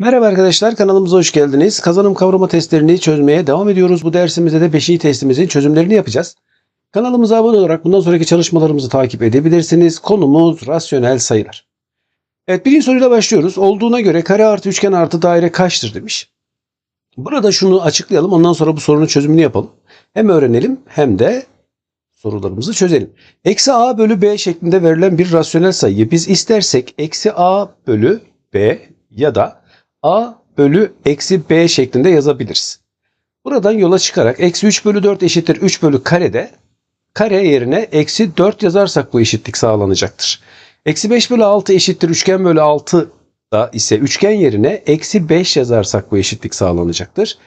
Merhaba arkadaşlar kanalımıza hoş geldiniz. Kazanım kavrama testlerini çözmeye devam ediyoruz. Bu dersimizde de 5. testimizin çözümlerini yapacağız. Kanalımıza abone olarak bundan sonraki çalışmalarımızı takip edebilirsiniz. Konumuz rasyonel sayılar. Evet birinci soruyla başlıyoruz. Olduğuna göre kare artı üçgen artı daire kaçtır demiş. Burada şunu açıklayalım ondan sonra bu sorunun çözümünü yapalım. Hem öğrenelim hem de sorularımızı çözelim. Eksi a bölü b şeklinde verilen bir rasyonel sayıyı biz istersek eksi a bölü b ya da a bölü eksi b şeklinde yazabiliriz. Buradan yola çıkarak eksi 3 bölü 4 eşittir 3 bölü karede kare yerine eksi 4 yazarsak bu eşitlik sağlanacaktır. Eksi 5 bölü 6 eşittir üçgen bölü 6 da ise üçgen yerine eksi 5 yazarsak bu eşitlik sağlanacaktır.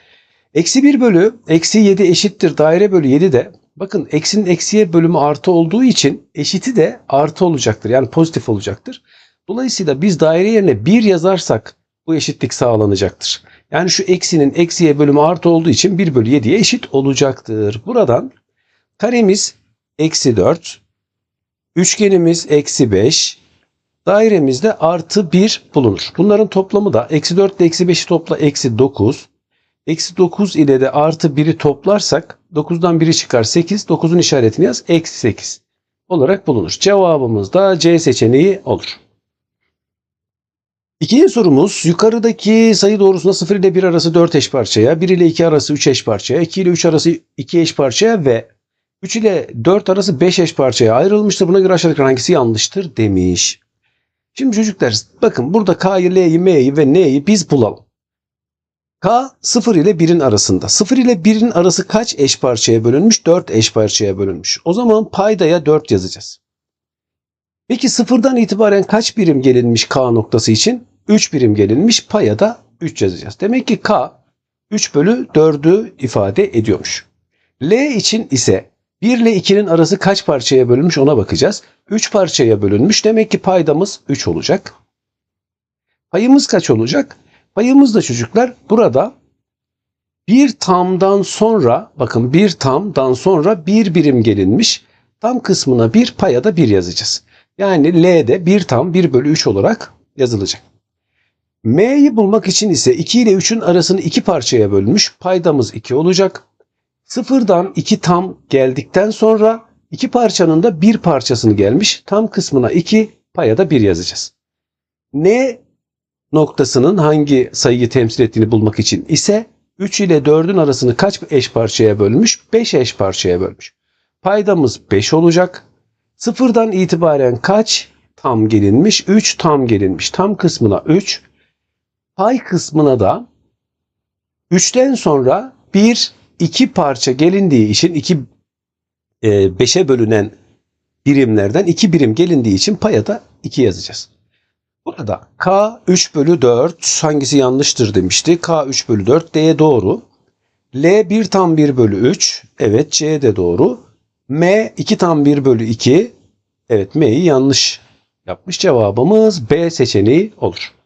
Eksi 1 bölü eksi 7 eşittir daire bölü 7 de bakın eksinin eksiye bölümü artı olduğu için eşiti de artı olacaktır. Yani pozitif olacaktır. Dolayısıyla biz daire yerine 1 yazarsak bu eşitlik sağlanacaktır. Yani şu eksinin eksiye bölümü artı olduğu için 1 bölü 7'ye eşit olacaktır. Buradan karemiz eksi 4, üçgenimiz eksi 5, dairemizde artı 1 bulunur. Bunların toplamı da eksi 4 ile eksi 5'i topla eksi 9. Eksi 9 ile de artı 1'i toplarsak 9'dan 1'i çıkar 8. 9'un işaretini yaz. Eksi 8 olarak bulunur. Cevabımız da C seçeneği olur. İkinci sorumuz yukarıdaki sayı doğrusunda 0 ile 1 arası 4 eş parçaya, 1 ile 2 arası 3 eş parçaya, 2 ile 3 arası 2 eş parçaya ve 3 ile 4 arası 5 eş parçaya ayrılmıştır. Buna göre aşağıdaki hangisi yanlıştır demiş. Şimdi çocuklar bakın burada K'yı, L'yi, M'yi ve N'yi biz bulalım. K 0 ile 1'in arasında. 0 ile 1'in arası kaç eş parçaya bölünmüş? 4 eş parçaya bölünmüş. O zaman paydaya 4 yazacağız. Peki sıfırdan itibaren kaç birim gelinmiş K noktası için? 3 birim gelinmiş. Paya da 3 yazacağız. Demek ki K 3 bölü 4'ü ifade ediyormuş. L için ise 1 ile 2'nin arası kaç parçaya bölünmüş ona bakacağız. 3 parçaya bölünmüş. Demek ki paydamız 3 olacak. Payımız kaç olacak? Payımız da çocuklar burada bir tamdan sonra bakın bir tamdan sonra bir birim gelinmiş. Tam kısmına bir paya da bir yazacağız. Yani L'de bir tam 1 bölü 3 olarak yazılacak. M'yi bulmak için ise 2 ile 3'ün arasını 2 parçaya bölmüş. Paydamız 2 olacak. Sıfırdan 2 tam geldikten sonra 2 parçanın da bir parçasını gelmiş. Tam kısmına 2 paya da 1 yazacağız. N noktasının hangi sayıyı temsil ettiğini bulmak için ise 3 ile 4'ün arasını kaç eş parçaya bölmüş? 5 eş parçaya bölmüş. Paydamız 5 olacak. Sıfırdan itibaren kaç tam gelinmiş? 3 tam gelinmiş. Tam kısmına 3. Pay kısmına da 3'ten sonra 1, 2 parça gelindiği için 2 5'e bölünen birimlerden 2 birim gelindiği için paya da 2 yazacağız. Burada K 3 bölü 4 hangisi yanlıştır demişti. K 3 bölü 4 D doğru. L 1 tam 1 bölü 3. Evet C de doğru. M 2 tam 1 bölü 2. Evet M'yi yanlış yapmış. Cevabımız B seçeneği olur.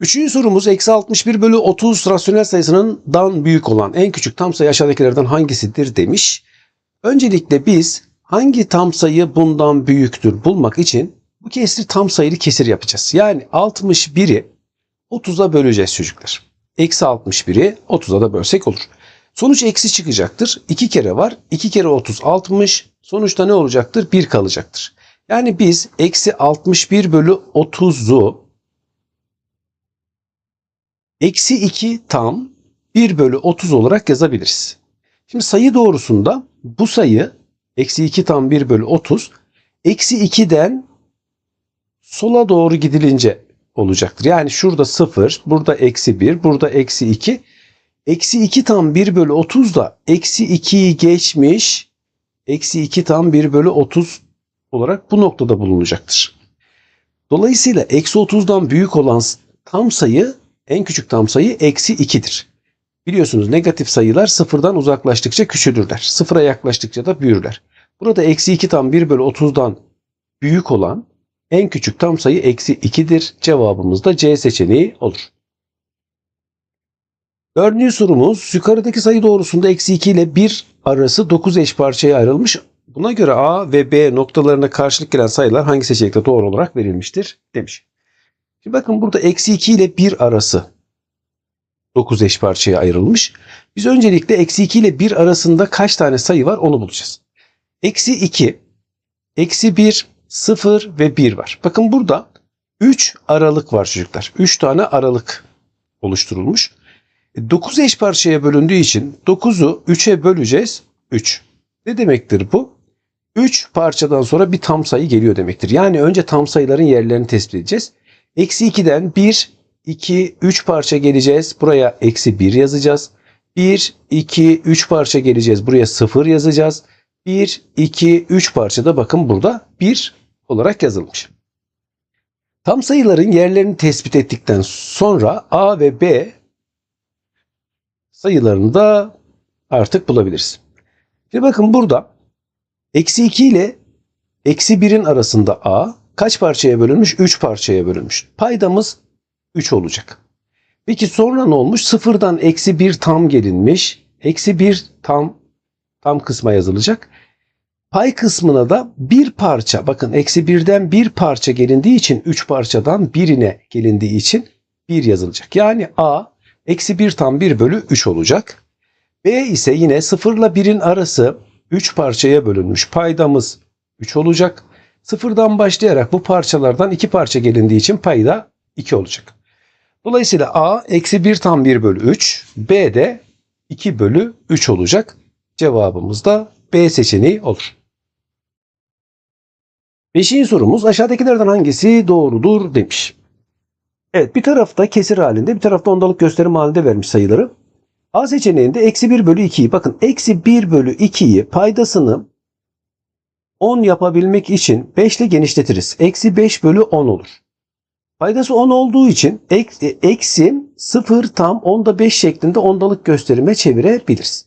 Üçüncü sorumuz eksi 61 bölü 30 rasyonel sayısından büyük olan en küçük tam sayı aşağıdakilerden hangisidir demiş. Öncelikle biz hangi tam sayı bundan büyüktür bulmak için bu kesri tam sayılı kesir yapacağız. Yani 61'i 30'a böleceğiz çocuklar. Eksi 61'i 30'a da bölsek olur. Sonuç eksi çıkacaktır. 2 kere var. 2 kere 30 60. Sonuçta ne olacaktır? 1 kalacaktır. Yani biz eksi 61 bölü 30'u eksi 2 tam 1 bölü 30 olarak yazabiliriz. Şimdi sayı doğrusunda bu sayı eksi 2 tam 1 bölü 30 eksi 2'den sola doğru gidilince olacaktır. Yani şurada 0, burada eksi 1, burada eksi 2. Eksi 2 tam 1 bölü 30 da eksi 2'yi geçmiş. Eksi 2 tam 1 bölü 30 olarak bu noktada bulunacaktır. Dolayısıyla eksi 30'dan büyük olan tam sayı en küçük tam sayı eksi 2'dir. Biliyorsunuz negatif sayılar sıfırdan uzaklaştıkça küçülürler. Sıfıra yaklaştıkça da büyürler. Burada eksi 2 tam 1 bölü 30'dan büyük olan en küçük tam sayı eksi 2'dir. Cevabımız da C seçeneği olur. Dördüncü sorumuz yukarıdaki sayı doğrusunda eksi 2 ile 1 arası 9 eş parçaya ayrılmış. Buna göre A ve B noktalarına karşılık gelen sayılar hangi seçenekte doğru olarak verilmiştir demiş. Şimdi bakın burada eksi 2 ile 1 arası 9 eş parçaya ayrılmış. Biz öncelikle eksi 2 ile 1 arasında kaç tane sayı var onu bulacağız. Eksi 2, eksi 1, 0 ve 1 var. Bakın burada 3 aralık var çocuklar. 3 tane aralık oluşturulmuş. 9 eş parçaya bölündüğü için 9'u 3'e böleceğiz. 3. Ne demektir bu? 3 parçadan sonra bir tam sayı geliyor demektir. Yani önce tam sayıların yerlerini tespit edeceğiz. Eksi 2'den 1, 2, 3 parça geleceğiz. Buraya eksi 1 yazacağız. 1, 2, 3 parça geleceğiz. Buraya 0 yazacağız. 1, 2, 3 parçada bakın burada 1 olarak yazılmış. Tam sayıların yerlerini tespit ettikten sonra A ve B sayılarını da artık bulabiliriz. Şimdi bakın burada eksi 2 ile eksi 1'in arasında A kaç parçaya bölünmüş? 3 parçaya bölünmüş. Paydamız 3 olacak. Peki sonra ne olmuş? Sıfırdan eksi 1 tam gelinmiş. Eksi 1 tam tam kısma yazılacak. Pay kısmına da bir parça bakın eksi birden bir parça gelindiği için 3 parçadan birine gelindiği için 1 yazılacak. Yani A eksi 1 tam 1 bölü 3 olacak. B ise yine 0 ile 1'in arası 3 parçaya bölünmüş. Paydamız 3 olacak. Sıfırdan başlayarak bu parçalardan 2 parça gelindiği için payda 2 olacak. Dolayısıyla A eksi 1 tam 1 bölü 3. B de 2 bölü 3 olacak. Cevabımız da B seçeneği olur. Beşinci sorumuz aşağıdakilerden hangisi doğrudur demiş. Evet bir tarafta kesir halinde bir tarafta ondalık gösterim halinde vermiş sayıları. A seçeneğinde eksi 1 bölü 2'yi bakın eksi 1 bölü 2'yi paydasını 10 yapabilmek için 5 ile genişletiriz. Eksi 5 bölü 10 olur. Paydası 10 olduğu için ek- eksi 0 tam 10'da 5 şeklinde ondalık gösterime çevirebiliriz.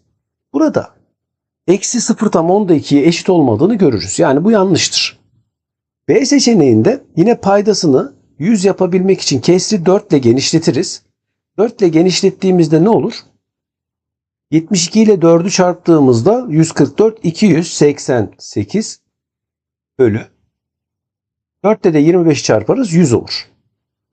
Burada eksi 0 tam 10'da 2'ye eşit olmadığını görürüz. Yani bu yanlıştır. B seçeneğinde yine paydasını 100 yapabilmek için kesri 4 ile genişletiriz. 4 ile genişlettiğimizde ne olur? 72 ile 4'ü çarptığımızda 144 288 bölü 4'te de 25 çarparız 100 olur.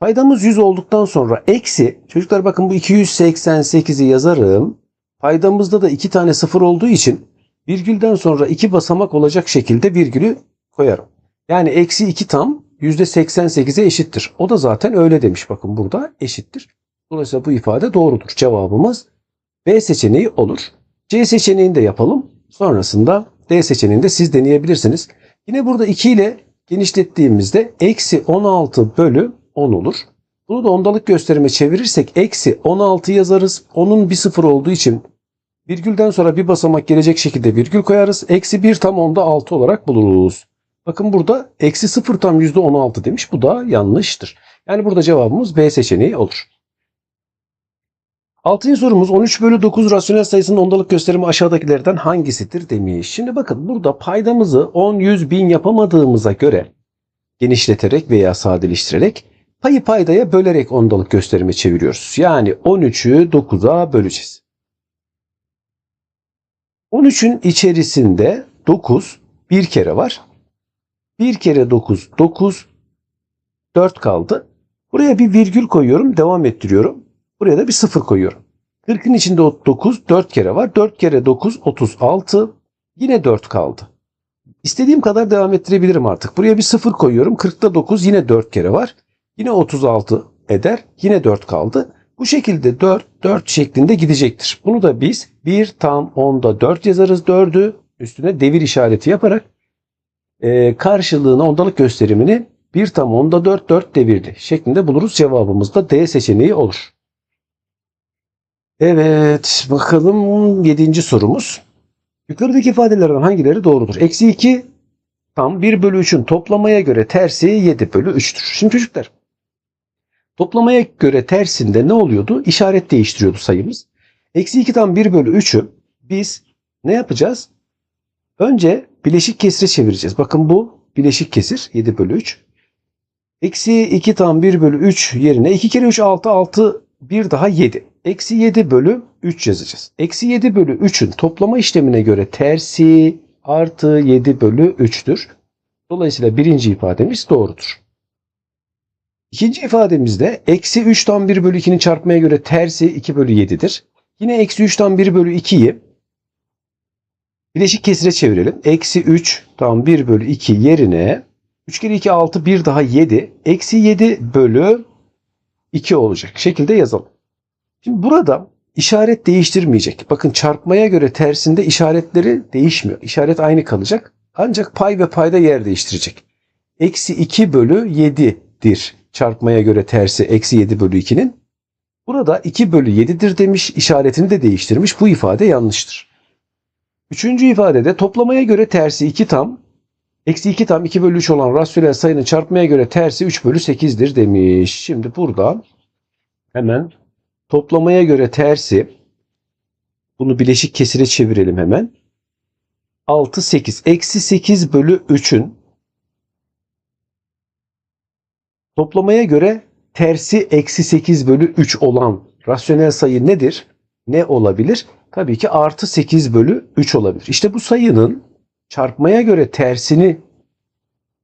Paydamız 100 olduktan sonra eksi çocuklar bakın bu 288'i yazarım. Paydamızda da 2 tane sıfır olduğu için virgülden sonra 2 basamak olacak şekilde virgülü koyarım. Yani eksi 2 tam %88'e eşittir. O da zaten öyle demiş bakın burada eşittir. Dolayısıyla bu ifade doğrudur. Cevabımız B seçeneği olur. C seçeneğini de yapalım. Sonrasında D seçeneğini de siz deneyebilirsiniz. Yine burada 2 ile genişlettiğimizde eksi 16 bölü 10 olur. Bunu da ondalık gösterime çevirirsek eksi 16 yazarız. Onun bir sıfır olduğu için virgülden sonra bir basamak gelecek şekilde virgül koyarız. Eksi 1 tam onda 6 olarak buluruz. Bakın burada eksi 0 tam %16 demiş. Bu da yanlıştır. Yani burada cevabımız B seçeneği olur. Altıncı sorumuz 13 bölü 9 rasyonel sayısının ondalık gösterimi aşağıdakilerden hangisidir demiş. Şimdi bakın burada paydamızı 10, 100, 1000 yapamadığımıza göre genişleterek veya sadeleştirerek payı paydaya bölerek ondalık gösterime çeviriyoruz. Yani 13'ü 9'a böleceğiz. 13'ün içerisinde 9 bir kere var. 1 kere 9 9 4 kaldı. Buraya bir virgül koyuyorum, devam ettiriyorum. Buraya da bir sıfır koyuyorum. 40'ın içinde o 9 4 kere var. 4 kere 9 36. Yine 4 kaldı. İstediğim kadar devam ettirebilirim artık. Buraya bir sıfır koyuyorum. 40'ta 9 yine 4 kere var. Yine 36 eder. Yine 4 kaldı. Bu şekilde 4 4 şeklinde gidecektir. Bunu da biz 1 tam 10'da 4 yazarız 4'ü üstüne devir işareti yaparak e, karşılığına ondalık gösterimini 1 tam 10'da 4 4 devirli şeklinde buluruz. Cevabımız da D seçeneği olur. Evet bakalım 7. sorumuz. Yukarıdaki ifadelerden hangileri doğrudur? Eksi 2 tam 1 bölü 3'ün toplamaya göre tersi 7 bölü 3'tür. Şimdi çocuklar toplamaya göre tersinde ne oluyordu? İşaret değiştiriyordu sayımız. Eksi 2 tam 1 bölü 3'ü biz ne yapacağız? Önce bileşik kesire çevireceğiz. Bakın bu bileşik kesir 7 bölü 3. Eksi 2 tam 1 bölü 3 yerine 2 kere 3 6 6 bir daha 7. Eksi 7 bölü 3 yazacağız. Eksi 7 bölü 3'ün toplama işlemine göre tersi artı 7 bölü 3'tür. Dolayısıyla birinci ifademiz doğrudur. İkinci ifademizde eksi 3 tam 1 bölü 2'nin çarpmaya göre tersi 2 bölü 7'dir. Yine eksi 3 tam 1 bölü 2'yi bileşik kesire çevirelim. Eksi 3 tam 1 bölü 2 yerine 3 kere 2 6 1 daha 7. Eksi 7 bölü 2 olacak şekilde yazalım. Şimdi burada işaret değiştirmeyecek. Bakın çarpmaya göre tersinde işaretleri değişmiyor. İşaret aynı kalacak. Ancak pay ve payda yer değiştirecek. Eksi 2 bölü 7'dir. Çarpmaya göre tersi eksi 7 bölü 2'nin. Burada 2 bölü 7'dir demiş. işaretini de değiştirmiş. Bu ifade yanlıştır. Üçüncü ifadede toplamaya göre tersi 2 tam. Eksi 2 tam 2 bölü 3 olan rasyonel sayının çarpmaya göre tersi 3 bölü 8'dir demiş. Şimdi burada hemen toplamaya göre tersi bunu bileşik kesire çevirelim hemen. 6 8 eksi 8 bölü 3'ün toplamaya göre tersi eksi 8 bölü 3 olan rasyonel sayı nedir? Ne olabilir? Tabii ki artı 8 bölü 3 olabilir. İşte bu sayının çarpmaya göre tersini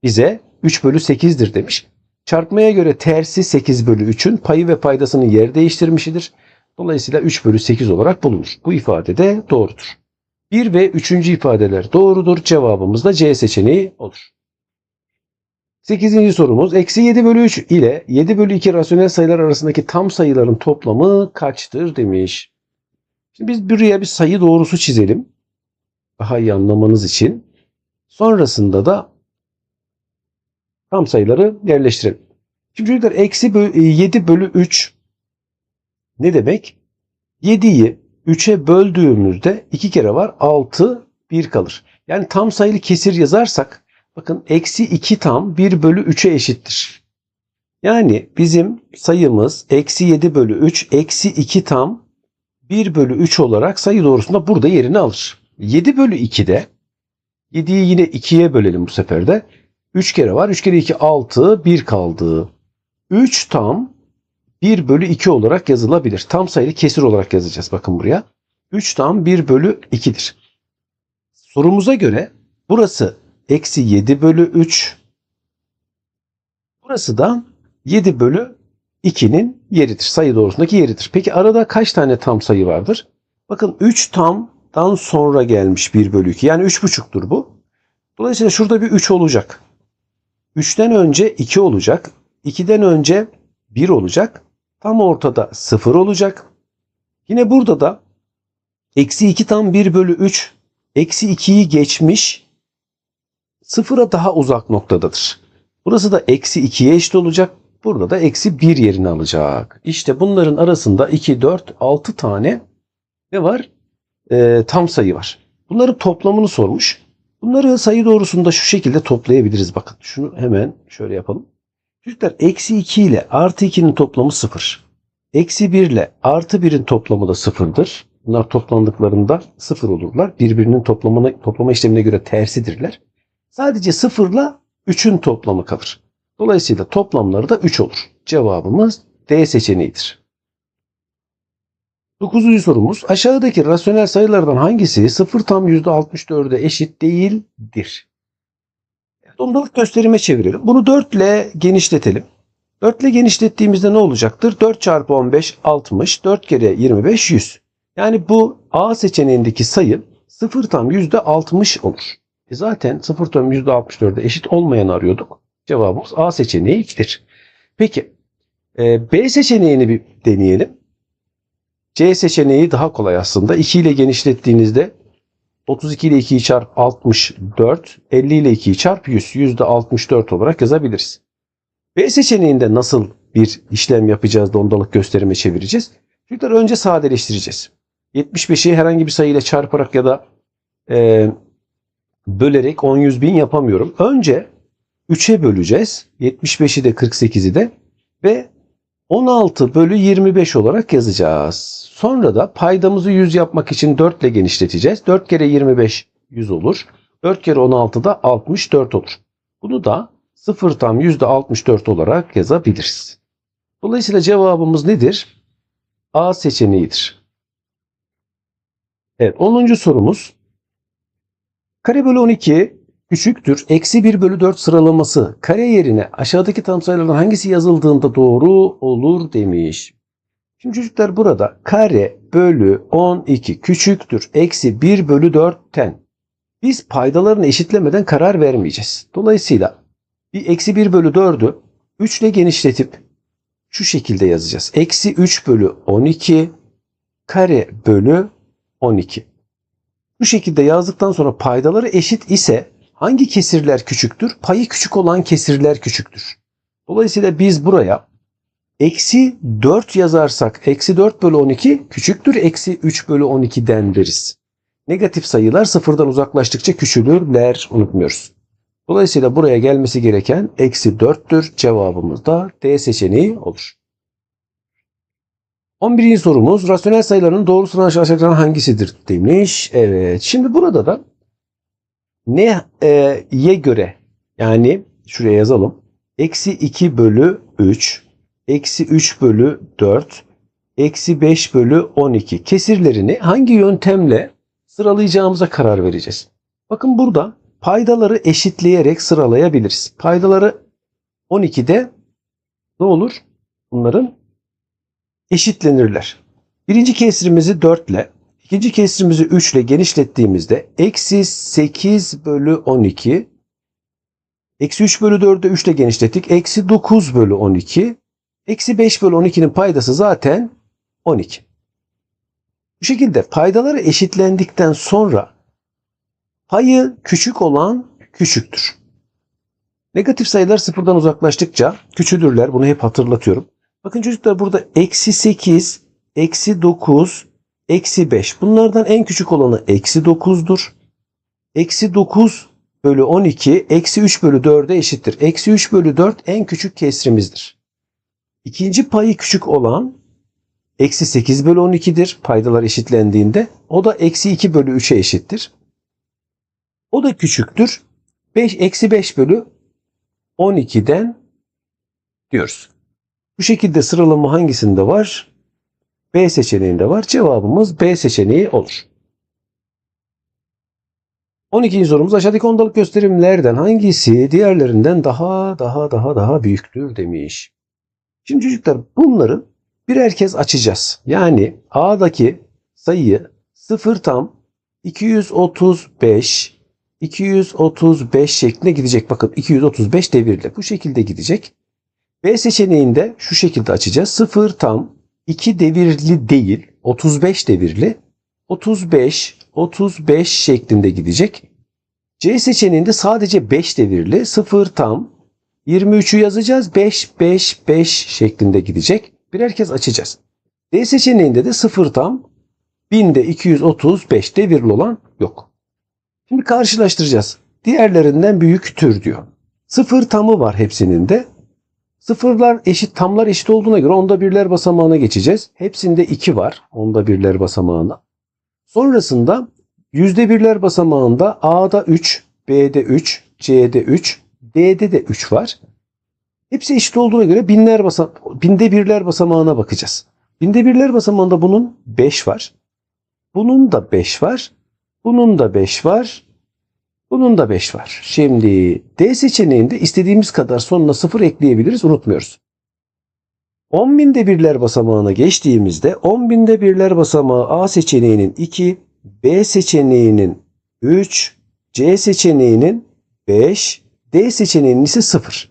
bize 3 bölü 8'dir demiş. Çarpmaya göre tersi 8 bölü 3'ün payı ve paydasını yer değiştirmişidir. Dolayısıyla 3 bölü 8 olarak bulunur. Bu ifade de doğrudur. 1 ve 3. ifadeler doğrudur. Cevabımız da C seçeneği olur. 8. sorumuz. Eksi 7 bölü 3 ile 7 bölü 2 rasyonel sayılar arasındaki tam sayıların toplamı kaçtır demiş. Şimdi biz buraya bir sayı doğrusu çizelim. Daha iyi anlamanız için. Sonrasında da tam sayıları yerleştirelim. Şimdi çocuklar eksi bö- 7 bölü 3 ne demek? 7'yi 3'e böldüğümüzde 2 kere var 6 1 kalır. Yani tam sayılı kesir yazarsak bakın eksi 2 tam 1 bölü 3'e eşittir. Yani bizim sayımız eksi 7 bölü 3 eksi 2 tam 1 bölü 3 olarak sayı doğrusunda burada yerini alır. 7 bölü 2'de 7'yi yine 2'ye bölelim bu sefer de. 3 kere var. 3 kere 2 6 1 kaldı. 3 tam 1 bölü 2 olarak yazılabilir. Tam sayılı kesir olarak yazacağız bakın buraya. 3 tam 1 bölü 2'dir. Sorumuza göre burası eksi 7 bölü 3. Burası da 7 bölü 2'nin yeridir. Sayı doğrusundaki yeridir. Peki arada kaç tane tam sayı vardır? Bakın 3 tamdan sonra gelmiş 1 bölü 2. Yani 3,5'tur bu. Dolayısıyla şurada bir 3 olacak. 3'ten önce 2 olacak. 2'den önce 1 olacak. Tam ortada 0 olacak. Yine burada da eksi 2 tam 1 bölü 3 eksi 2'yi geçmiş sıfıra daha uzak noktadadır. Burası da eksi 2'ye eşit olacak. Burada da eksi 1 yerini alacak. İşte bunların arasında 2, 4, 6 tane ne var? Ee, tam sayı var. Bunların toplamını sormuş. Bunları sayı doğrusunda şu şekilde toplayabiliriz. Bakın şunu hemen şöyle yapalım. Çocuklar eksi 2 ile artı 2'nin toplamı 0. Eksi 1 ile artı 1'in toplamı da 0'dır. Bunlar toplandıklarında 0 olurlar. Birbirinin toplamına, toplama işlemine göre tersidirler. Sadece 0 ile 3'ün toplamı kalır. Dolayısıyla toplamları da 3 olur. Cevabımız D seçeneğidir. 9. sorumuz aşağıdaki rasyonel sayılardan hangisi 0 tam %64'e eşit değildir? Ondalık gösterime çevirelim. Bunu 4 ile genişletelim. 4 ile genişlettiğimizde ne olacaktır? 4 çarpı 15 60. 4 kere 25 100. Yani bu A seçeneğindeki sayı 0 tam %60 olur. E zaten 0 tam %64'e eşit olmayanı arıyorduk. Cevabımız A seçeneğidir. Peki e, B seçeneğini bir deneyelim. C seçeneği daha kolay aslında. 2 ile genişlettiğinizde 32 ile 2'yi çarp 64, 50 ile 2'yi çarp 100, yüzde 64 olarak yazabiliriz. B seçeneğinde nasıl bir işlem yapacağız da ondalık gösterime çevireceğiz? Çocuklar önce sadeleştireceğiz. 75'i herhangi bir sayıyla çarparak ya da e, bölerek 10 100 bin yapamıyorum. Önce 3'e böleceğiz. 75'i de 48'i de ve 16 bölü 25 olarak yazacağız. Sonra da paydamızı 100 yapmak için 4 ile genişleteceğiz. 4 kere 25 100 olur. 4 kere 16 da 64 olur. Bunu da 0 tam %64 olarak yazabiliriz. Dolayısıyla cevabımız nedir? A seçeneğidir. Evet 10. sorumuz. Kare bölü 12 küçüktür. Eksi 1 bölü 4 sıralaması kare yerine aşağıdaki tam sayılardan hangisi yazıldığında doğru olur demiş. Şimdi çocuklar burada kare bölü 12 küçüktür. Eksi 1 bölü 4'ten. Biz paydalarını eşitlemeden karar vermeyeceğiz. Dolayısıyla bir eksi 1 bölü 4'ü 3 ile genişletip şu şekilde yazacağız. Eksi 3 bölü 12 kare bölü 12. Bu şekilde yazdıktan sonra paydaları eşit ise hangi kesirler küçüktür? Payı küçük olan kesirler küçüktür. Dolayısıyla biz buraya eksi 4 yazarsak eksi 4 bölü 12 küçüktür eksi 3 bölü 12'den deriz. Negatif sayılar sıfırdan uzaklaştıkça küçülürler unutmuyoruz. Dolayısıyla buraya gelmesi gereken eksi 4'tür. Cevabımız da D seçeneği olur. 11. sorumuz rasyonel sayıların doğrusuna aşağıdakilerden hangisidir demiş. Evet. Şimdi burada da ne'ye göre yani şuraya yazalım. Eksi 2 bölü 3, eksi 3 bölü 4, eksi 5 bölü 12 kesirlerini hangi yöntemle sıralayacağımıza karar vereceğiz. Bakın burada paydaları eşitleyerek sıralayabiliriz. Paydaları 12'de ne olur? Bunların eşitlenirler. Birinci kesrimizi 4 ile, ikinci kesrimizi 3 ile genişlettiğimizde eksi 8 bölü 12, eksi 3 bölü 4'ü 3 ile genişlettik. Eksi 9 bölü 12, eksi 5 bölü 12'nin paydası zaten 12. Bu şekilde paydaları eşitlendikten sonra payı küçük olan küçüktür. Negatif sayılar sıfırdan uzaklaştıkça küçülürler. Bunu hep hatırlatıyorum. Bakın çocuklar burada eksi 8, eksi 9, eksi 5. Bunlardan en küçük olanı eksi 9'dur. Eksi 9 bölü 12 eksi 3 bölü 4'e eşittir. Eksi 3 bölü 4 en küçük kesrimizdir. İkinci payı küçük olan eksi 8 bölü 12'dir paydalar eşitlendiğinde. O da eksi 2 bölü 3'e eşittir. O da küçüktür. 5, eksi 5 bölü 12'den diyoruz. Bu şekilde sıralama hangisinde var? B seçeneğinde var. Cevabımız B seçeneği olur. 12. sorumuz aşağıdaki ondalık gösterimlerden hangisi diğerlerinden daha daha daha daha büyüktür demiş. Şimdi çocuklar bunları birer kez açacağız. Yani A'daki sayıyı 0 tam 235 235 şeklinde gidecek. Bakın 235 devirle bu şekilde gidecek. B seçeneğinde şu şekilde açacağız. 0 tam 2 devirli değil 35 devirli 35 35 şeklinde gidecek. C seçeneğinde sadece 5 devirli 0 tam 23'ü yazacağız 5 5 5 şeklinde gidecek. Birer kez açacağız. D seçeneğinde de 0 tam 1000'de 235 devirli olan yok. Şimdi karşılaştıracağız. Diğerlerinden büyüktür diyor. Sıfır tamı var hepsinin de. Sıfırlar eşit, tamlar eşit olduğuna göre onda birler basamağına geçeceğiz. Hepsinde 2 var onda birler basamağına. Sonrasında yüzde birler basamağında A'da 3, B'de 3, C'de 3, D'de de 3 var. Hepsi eşit olduğuna göre binler basam binde birler basamağına bakacağız. Binde birler basamağında bunun 5 var. Bunun da 5 var. Bunun da 5 var. Bunun da 5 var. Şimdi D seçeneğinde istediğimiz kadar sonuna 0 ekleyebiliriz. Unutmuyoruz. 10 binde birler basamağına geçtiğimizde 10 binde birler basamağı A seçeneğinin 2, B seçeneğinin 3, C seçeneğinin 5, D seçeneğinin ise 0.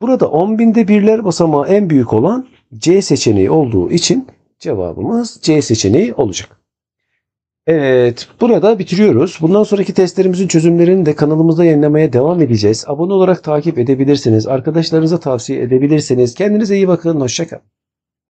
Burada 10 binde birler basamağı en büyük olan C seçeneği olduğu için cevabımız C seçeneği olacak. Evet, burada bitiriyoruz. Bundan sonraki testlerimizin çözümlerini de kanalımızda yayınlamaya devam edeceğiz. Abone olarak takip edebilirsiniz. Arkadaşlarınıza tavsiye edebilirsiniz. Kendinize iyi bakın. Hoşçakalın.